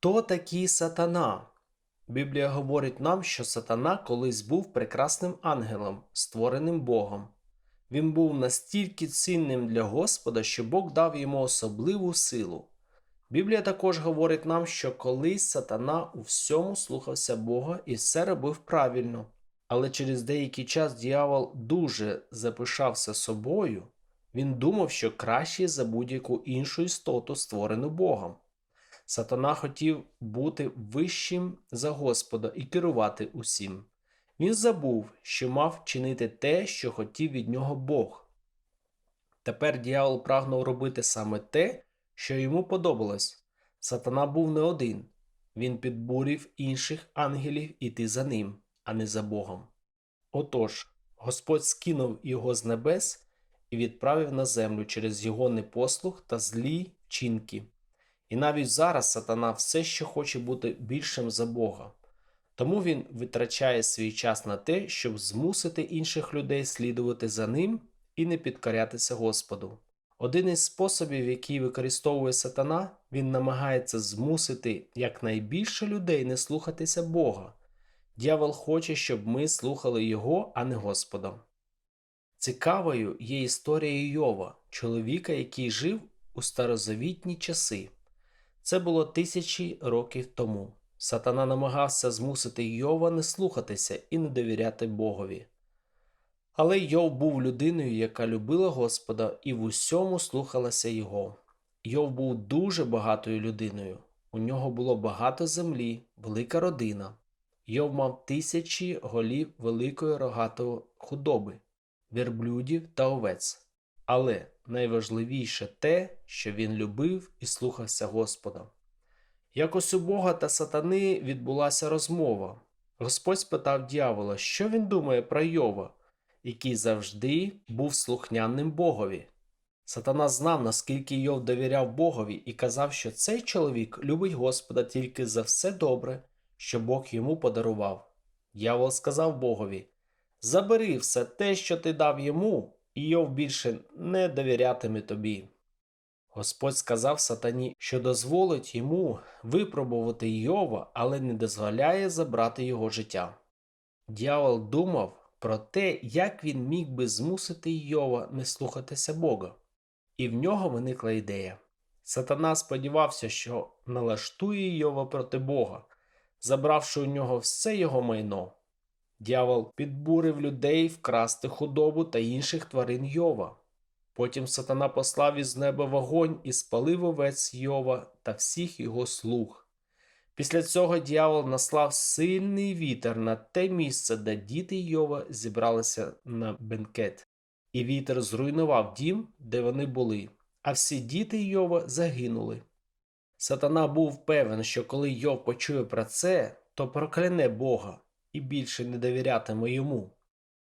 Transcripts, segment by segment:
Хто такий сатана? Біблія говорить нам, що сатана колись був прекрасним ангелом, створеним Богом. Він був настільки цінним для Господа, що Бог дав йому особливу силу. Біблія також говорить нам, що колись сатана у всьому слухався Бога і все робив правильно. Але через деякий час дьявол дуже запишався собою, він думав, що кращий за будь-яку іншу істоту, створену Богом. Сатана хотів бути вищим за Господа і керувати усім. Він забув, що мав чинити те, що хотів від нього Бог. Тепер дьявол прагнув робити саме те, що йому подобалось. Сатана був не один. Він підбурив інших ангелів іти за ним, а не за Богом. Отож, Господь скинув його з небес і відправив на землю через його непослух та злі вчинки. І навіть зараз сатана все ще хоче бути більшим за Бога. Тому він витрачає свій час на те, щоб змусити інших людей слідувати за ним і не підкорятися Господу. Один із способів, який використовує сатана, він намагається змусити якнайбільше людей не слухатися Бога. Дьявол хоче, щоб ми слухали Його, а не Господа. Цікавою є історія Йова, чоловіка, який жив у старозавітні часи. Це було тисячі років тому. Сатана намагався змусити Йова не слухатися і не довіряти Богові. Але Йов був людиною, яка любила Господа і в усьому слухалася Його. Йов був дуже багатою людиною. У нього було багато землі, велика родина. Йов мав тисячі голів великої рогатої худоби, верблюдів та овець. Але найважливіше те, що він любив і слухався Господа. Якось у Бога та сатани відбулася розмова. Господь спитав дьявола, що він думає про Йова, який завжди був слухняним Богові. Сатана знав, наскільки Йов довіряв Богові, і казав, що цей чоловік любить Господа тільки за все добре, що Бог йому подарував. Дьявол сказав Богові: Забери все те, що ти дав йому, Йов більше не довірятиме тобі. Господь сказав сатані, що дозволить йому випробувати Йова, але не дозволяє забрати його життя. Дьявол думав про те, як він міг би змусити Йова не слухатися Бога, і в нього виникла ідея. Сатана сподівався, що налаштує Йова проти Бога, забравши у нього все його майно. Дьявол підбурив людей вкрасти худобу та інших тварин Йова. Потім сатана послав із неба вогонь і спалив овець Йова та всіх його слуг. Після цього дьявол наслав сильний вітер на те місце, де діти Йова зібралися на бенкет, і вітер зруйнував дім, де вони були, а всі діти Йова загинули. Сатана був певен, що коли Йов почує про це, то прокляне Бога і більше не довірятиме йому.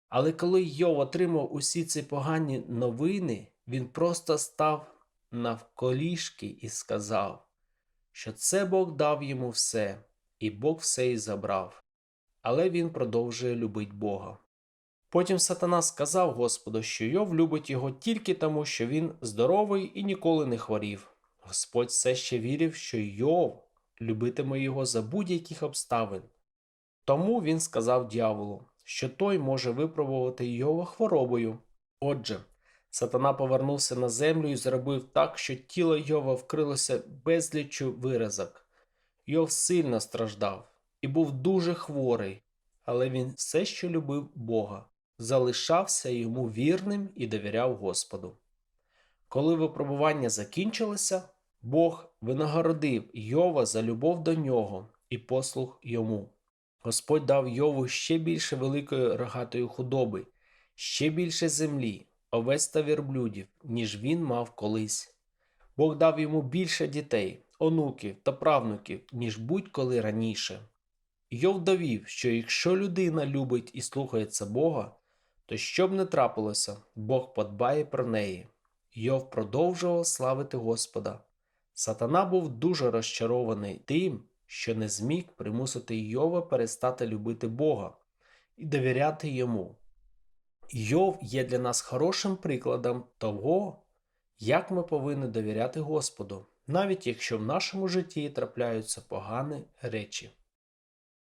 Але коли Йов отримав усі ці погані новини, він просто став навколішки і сказав, що це Бог дав йому все, і Бог все й забрав. Але він продовжує любити Бога. Потім сатана сказав Господу, що Йов любить його тільки тому, що він здоровий і ніколи не хворів. Господь все ще вірив, що Йов любитиме його за будь-яких обставин. Тому він сказав дьяволу, що той може випробувати Йова хворобою. Отже, сатана повернувся на землю і зробив так, що тіло Йова вкрилося безліччю виразок. Йов сильно страждав і був дуже хворий, але він все ще любив Бога, залишався йому вірним і довіряв Господу. Коли випробування закінчилося, Бог винагородив Йова за любов до нього і послух йому. Господь дав Йову ще більше великої рогатої худоби, ще більше землі, овець та верблюдів, ніж він мав колись. Бог дав йому більше дітей, онуків та правнуків, ніж будь-коли раніше. Йов довів, що якщо людина любить і слухається Бога, то що б не трапилося, Бог подбає про неї. Йов продовжував славити Господа. Сатана був дуже розчарований тим, що не зміг примусити Йова перестати любити Бога і довіряти йому. Йов є для нас хорошим прикладом того, як ми повинні довіряти Господу, навіть якщо в нашому житті трапляються погані речі.